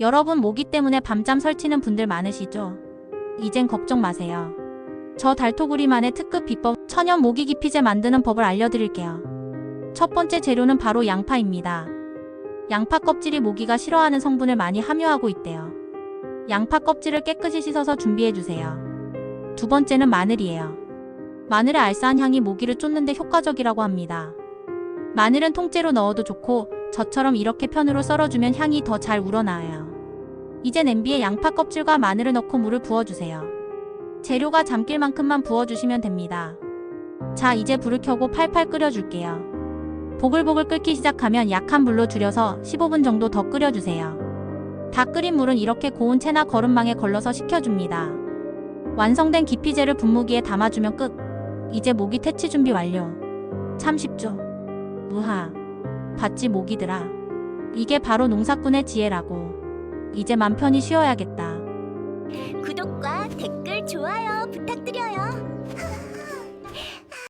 여러분 모기 때문에 밤잠 설치는 분들 많으시죠? 이젠 걱정 마세요. 저 달토구리만의 특급 비법 천연 모기 기피제 만드는 법을 알려드릴게요. 첫 번째 재료는 바로 양파입니다. 양파 껍질이 모기가 싫어하는 성분을 많이 함유하고 있대요. 양파 껍질을 깨끗이 씻어서 준비해주세요. 두 번째는 마늘이에요. 마늘의 알싸한 향이 모기를 쫓는데 효과적이라고 합니다. 마늘은 통째로 넣어도 좋고 저처럼 이렇게 편으로 썰어주면 향이 더 잘 우러나와요. 이제 냄비에 양파 껍질과 마늘을 넣고 물을 부어주세요. 재료가 잠길 만큼만 부어주시면 됩니다. 자, 이제 불을 켜고 팔팔 끓여줄게요. 보글보글 끓기 시작하면 약한 불로 줄여서 15분 정도 더 끓여주세요. 다 끓인 물은 이렇게 고운 채나 거름망에 걸러서 식혀줍니다. 완성된 기피제를 분무기에 담아주면 끝. 이제 모기 퇴치 준비 완료. 참 쉽죠? 무하. 봤지 모기들아. 이게 바로 농사꾼의 지혜라고. 이제 맘 편히 쉬어야겠다. 구독과 댓글, 좋아요 부탁드려요.